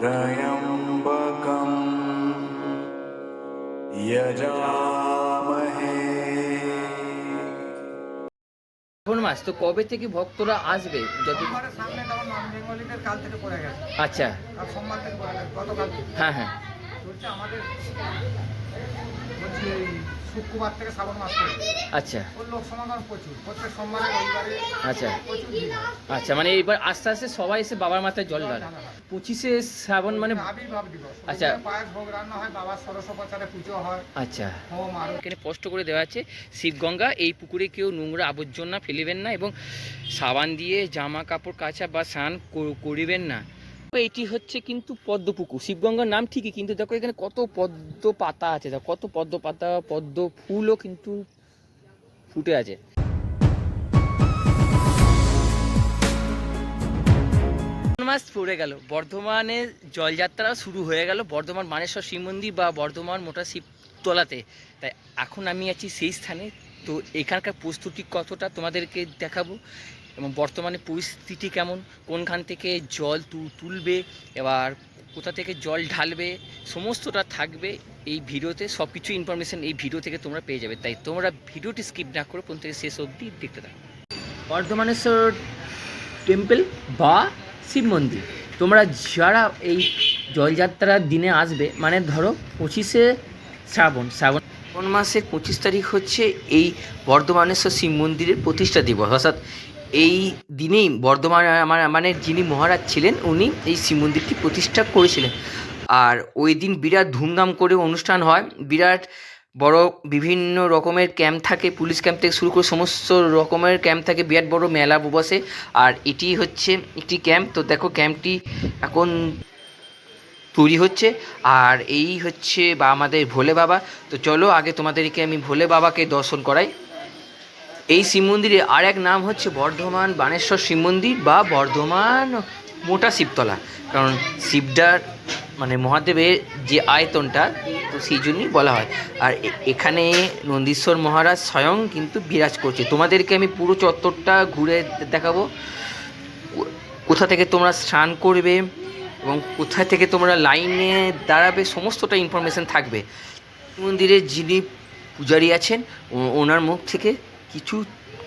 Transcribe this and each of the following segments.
त्र्यम्बकम् यजामहे কোন মাস তো কবে থেকে ভক্তরা আসবে যদি সোমবারের সামনে তখন নন বেঙ্গলিদের কাল থেকে পড়ে গেছে আচ্ছা আর সোমবার থেকে পড়ে গেছে গতকাল থেকে হ্যাঁ হ্যাঁ চলছে আমাদের বলছি এই শুক্রবার থেকে শ্রাবণ মাস আচ্ছা। ওর লোক সমাগম প্রচুর। প্রত্যেক সোমবারে রবিবারে আচ্ছা। আচ্ছা মানে এবার আস্তে আস্তে সবাই এসে বাবার মাথায় জল ঢালে। পঁচিশে শ্রাবণ মানে আবির্ভাব দিবস। আচ্ছা। পায়েস ভোগ রান্না হয় বাবার ষোড়শোপচারে পুজো হয়। আচ্ছা। হোম আরও এখানে স্পষ্ট করে দেওয়া আছে শিবগঙ্গা এই পুকুরে কেউ নোংরা আবর্জনা ফেলিবেন না এবং সাবান দিয়ে জামা কাপড় কাচা বা স্নান করিবেন না। এটি হচ্ছে কিন্তু পদ্ম পুকুর শিবগঙ্গার নাম ঠিকই, কিন্তু দেখো এখানে কত পদ্ম পাতা আছে, দেখো কত পদ্ম পাতা পদ্ম ফুলও কিন্তু ফুটে আছে। মাস পড়ে গেল? বর্ধমানে জলযাত্রা শুরু হয়ে গেল, বর্ধমান মানেশ্বর শিব মন্দির বা বর্ধমান মোটা শিবতলাতে তাই এখন আমি আছি সেই স্থানে। তো এখানকার প্রস্তুতি কতটা তোমাদেরকে দেখাবো? এবং বর্তমানে পরিস্থিতি কেমন? কোনখান থেকে জল তুলবে? এবার কোথা থেকে জল ঢালবে? সমস্তটা থাকবে এই ভিডিওতে। সব কিছু ইনফরমেশান এই ভিডিও থেকে তোমরা পেয়ে যাবে। তাই তোমরা ভিডিওটি স্কিপ না করে প্রথম থেকে শেষ অবধি দেখতে থাকো। বর্ধমানেশ্বর টেম্পল বা শিব মন্দির। তোমরা যারা এই জলযাত্রার দিনে আসবে মানে ধরো পঁচিশে শ্রাবণ শ্রাবণ শ্রাবণ মাসের পঁচিশ তারিখ হচ্ছে এই বর্ধমানেশ্বর শিব মন্দিরের প্রতিষ্ঠা দিবস। অর্থাৎ এই দিনেই বর্ধমান মানে যিনি মহারাজ ছিলেন, উনি এই শিব মন্দিরটি প্রতিষ্ঠা করেছিলেন। আর ওই দিন বিরাট ধুমধাম করে অনুষ্ঠান হয়। বিরাট বড় বিভিন্ন রকমের ক্যাম্প থাকে, পুলিশ ক্যাম্প থেকে শুরু করে সমস্ত রকমের ক্যাম্প থাকে। বিরাট বড় মেলা বসে। আর এটি হচ্ছে একটি ক্যাম্প। তো দেখো, ক্যাম্পটি এখন তৈরি হচ্ছে। আর এই হচ্ছে বা আমাদের ভোলে বাবা। তো চলো, আগে তোমাদেরকে আমি ভোলে বাবাকে দর্শন করাই। এই শিব মন্দিরের আর এক নাম হচ্ছে বর্ধমান বানেশ্বর শিব মন্দির বা বর্ধমান মোটা শিবতলা। কারণ শিবডার মানে মহাদেবের যে আয়তনটা, তো সেই জন্যই বলা হয়। আর এখানে নন্দীশ্বর মহারাজ স্বয়ং কিন্তু বিরাজ করছে। তোমাদেরকে আমি পুরো চত্বরটা ঘুরে দেখাবো। কোথা থেকে তোমরা স্নান করবে এবং কোথা থেকে তোমরা লাইনে দাঁড়াবে, সমস্তটা ইনফরমেশন থাকবে। মন্দিরে যিনি পূজারী আছেন ওনার মুখ থেকে কিছু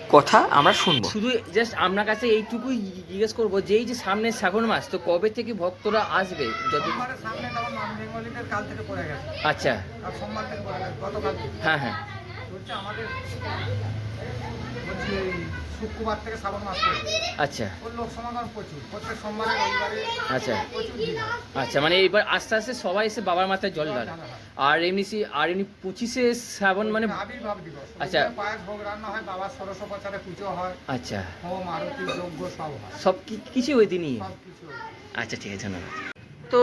কথা আমরা শুনব। শুধু জাস্ট আপনার কাছে এইটুকুই জিজ্ঞেস করব যে এই যে সামনে শ্রাবণ মাস তো কবে থেকে ভক্তরা আসবে? গেছে। আচ্ছা। হ্যাঁ হ্যাঁ। আমাদের শুক্রবার থেকে শ্রাবণ মাস আচ্ছা। ওর লোক সমাগম প্রচুর। প্রত্যেক সোমবারে রবিবারে আচ্ছা। আচ্ছা মানে এবার আস্তে আস্তে সবাই এসে বাবার মাথায় জল ঢালে। আর এমনি আর এমনি পঁচিশে শ্রাবণ মানে আবির্ভাব দিবস। আচ্ছা। পায়েস ভোগ রান্না হয় বাবার ষোড়শোপচারে পুজো হয়। আচ্ছা। হোম আরতি যজ্ঞ সব হয়। সব কিছু ওই দিনই? আচ্ছা ঠিক আছে ধন্যবাদ। তো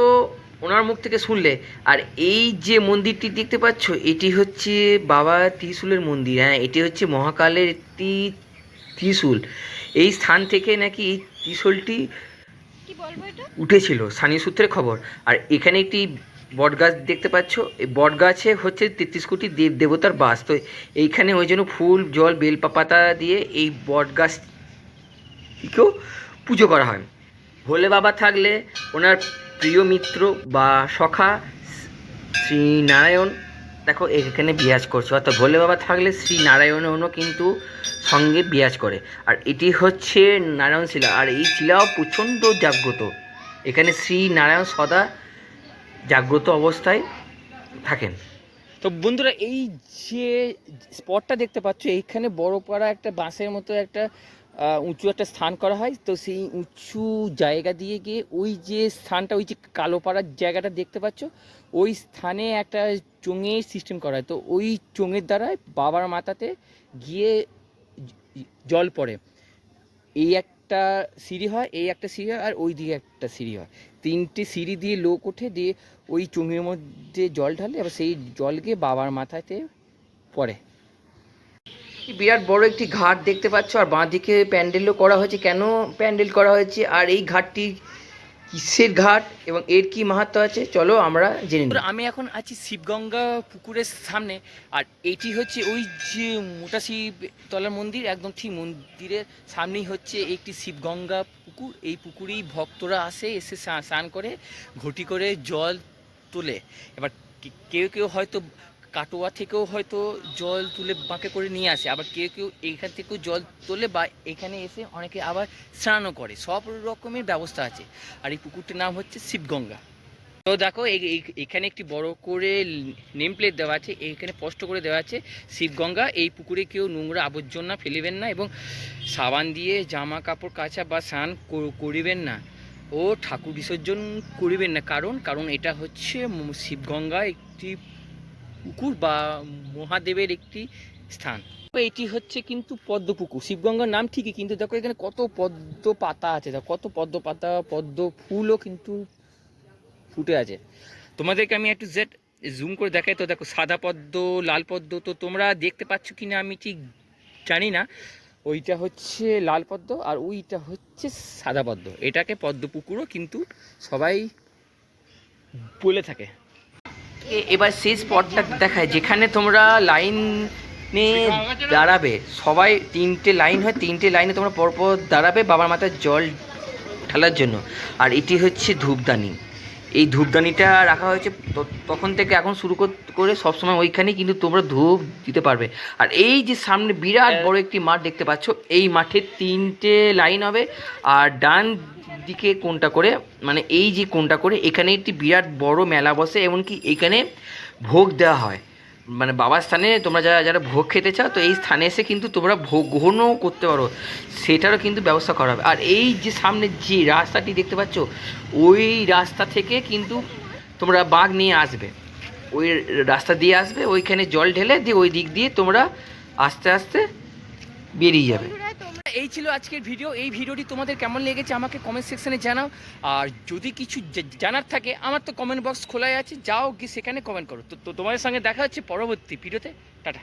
ওনার মুখ থেকে শুনলে আর এই যে মন্দিরটি দেখতে পাচ্ছ এটি হচ্ছে বাবা ত্রিশূলের মন্দির। হ্যাঁ এটি হচ্ছে মহাকালের একটি ত্রিশূল। এই স্থান থেকে নাকি এই ত্রিশূলটি উঠেছিল স্থানীয় সূত্রে খবর। আর এখানে একটি বটগাছ দেখতে পাচ্ছ এই বটগাছে হচ্ছে তেত্রিশ কোটি দেব দেবতার বাস। তো এইখানে ওই জন্য ফুল জল বেল পাতা দিয়ে এই বটগাছটিকেও পুজো করা হয়। ভোলে বাবা থাকলে ওনার প্রিয় মিত্র বা সখা শ্রী নারায়ণ দেখো, এখানে বিরাজ করছে। অর্থাৎ ভোলে বাবা থাকলে শ্রী নারায়ণও কিন্তু সঙ্গে বিরাজ করে। আর এটি হচ্ছে নারায়ণ শিলা আর এই শিলাও প্রচণ্ড জাগ্রত। এখানে শ্রী নারায়ণ সদা জাগ্রত অবস্থায় থাকেন। তো বন্ধুরা, এই যে স্পটটা দেখতে পাচ্ছ, এইখানে বড় পাড়া একটা বাঁশের মতো একটা উঁচু একটা স্থান করা হয়। তো সেই উঁচু জায়গা দিয়ে গিয়ে ওই যে স্থানটা, ওই যে কালো পাড়ার জায়গাটা দেখতে পাচ্ছ, ওই স্থানে একটা চোঙের সিস্টেম করা হয়। তো ওই চোঙের দ্বারা বাবার মাথাতে গিয়ে জল পড়ে। এই একটা সিঁড়ি হয়, এই একটা সিঁড়ি হয়, আর ওই দিকে একটা সিঁড়ি হয়। তিনটে সিঁড়ি দিয়ে লোক ওঠে, দিয়ে ওই চোঙের মধ্যে জল ঢালে, এবার সেই জল গিয়ে বাবার মাথাতে পড়ে। বিরাট বড় একটি ঘাট দেখতে পাচ্ছ? আর বাঁ দিকে প্যান্ডেলও করা হয়েছে। কেন প্যান্ডেল করা হয়েছে? আর এই ঘাটটি কিসের ঘাট এবং এর কি মাহাত্ম আছে? চলো আমরা জেনে নিই। আমি এখন আছি শিবগঙ্গা পুকুরের সামনে। আর এটি হচ্ছে ওই যে মোটা শিব তলার মন্দির একদম ঠিক মন্দিরের সামনেই হচ্ছে একটি শিবগঙ্গা পুকুর। এই পুকুরেই ভক্তরা আসে এসে স্নান করে ঘটি করে জল তোলে। এবার কেউ কেউ হয়তো কাটোয়া থেকেও হয়তো জল তুলে বাঁকে করে নিয়ে আসে, আবার কেউ কেউ এইখান থেকেও জল তোলে বা এখানে এসে অনেকে আবার স্নানও করে, সব রকমের ব্যবস্থা আছে। আর এই পুকুরটির নাম হচ্ছে শিবগঙ্গা। তো দেখো এখানে একটি বড় করে নেম প্লেট দেওয়া আছে, এখানে স্পষ্ট করে দেওয়া আছে, শিবগঙ্গা, এই পুকুরে কেউ নোংরা আবর্জনা ফেলিবেন না এবং সাবান দিয়ে জামা কাপড় কাচা বা স্নান করিবেন না। ও ঠাকুর বিসর্জন করিবেন না, কারণ কারণ এটা হচ্ছে শিবগঙ্গা, একটি পুকুর বা মহাদেবের একটি স্থান। এটি হচ্ছে কিন্তু পদ্ম পুকুর শিবগঙ্গার নাম ঠিকই, কিন্তু দেখো এখানে কত পদ্ম পাতা আছে, দেখো কত পদ্ম পাতা পদ্ম ফুলও কিন্তু ফুটে আছে। তোমাদেরকে আমি একটু জেড জুম করে দেখাই, তো দেখো সাদা পদ্ম, লাল পদ্ম, তো তোমরা দেখতে পাচ্ছ কি না আমি ঠিক জানি না। ওইটা হচ্ছে লাল পদ্ম আর ওইটা হচ্ছে সাদা পদ্ম। এটাকে পদ্ম পুকুরও কিন্তু সবাই বলে থাকে। এবার সেই স্পটটা দেখায়, যেখানে তোমরা লাইনে দাঁড়াবে। সবাই তিনটে লাইন হয়, তিনটে লাইনে তোমরা পরপর দাঁড়াবে বাবার মাথায় জল ঢালার জন্য। আর এটি হচ্ছে ধূপদানি। এই ধূপদানিটা রাখা হয়েছে তখন থেকে এখন শুরু কর- সবসময় ওইখানেই কিন্তু তোমরা ধূপ দিতে পারবে। আর এই যে সামনে বিরাট বড় একটি মাঠ দেখতে পাচ্ছ, এই মাঠে তিনটে লাইন হবে, আর ডান দিকে কোনটা করে মানে এই যে কোনটা করে, এখানে একটি বিরাট বড় মেলা বসে, এমনকি এখানে ভোগ দেওয়া হয়। মানে বাবার স্থানে তোমরা যারা যারা ভোগ খেতে চাও, তো এই স্থানে এসে কিন্তু তোমরা ভোগ গ্রহণও করতে পারো। সেটারও কিন্তু ব্যবস্থা করা হবে। আর এই যে সামনে যে রাস্তাটি দেখতে পাচ্ছ, ওই রাস্তা থেকে কিন্তু তোমরা বাঘ নিয়ে আসবে। ওই রাস্তা দিয়ে আসবে, ওইখানে জল ঢেলে দিয়ে ওই দিক দিয়ে তোমরা আস্তে আস্তে বেরিয়ে যাবে। এই ছিল আজকের ভিডিও। এই ভিডিওটি তোমাদের কেমন লেগেছে আমাকে কমেন্ট সেকশানে জানাও। আর যদি কিছু জানার থাকে, আমার তো কমেন্ট বক্স খোলাই আছে। যাও গিয়ে সেখানে কমেন্ট করো। তো তোমাদের সঙ্গে দেখা হচ্ছে পরবর্তী ভিডিওতে। টাটা।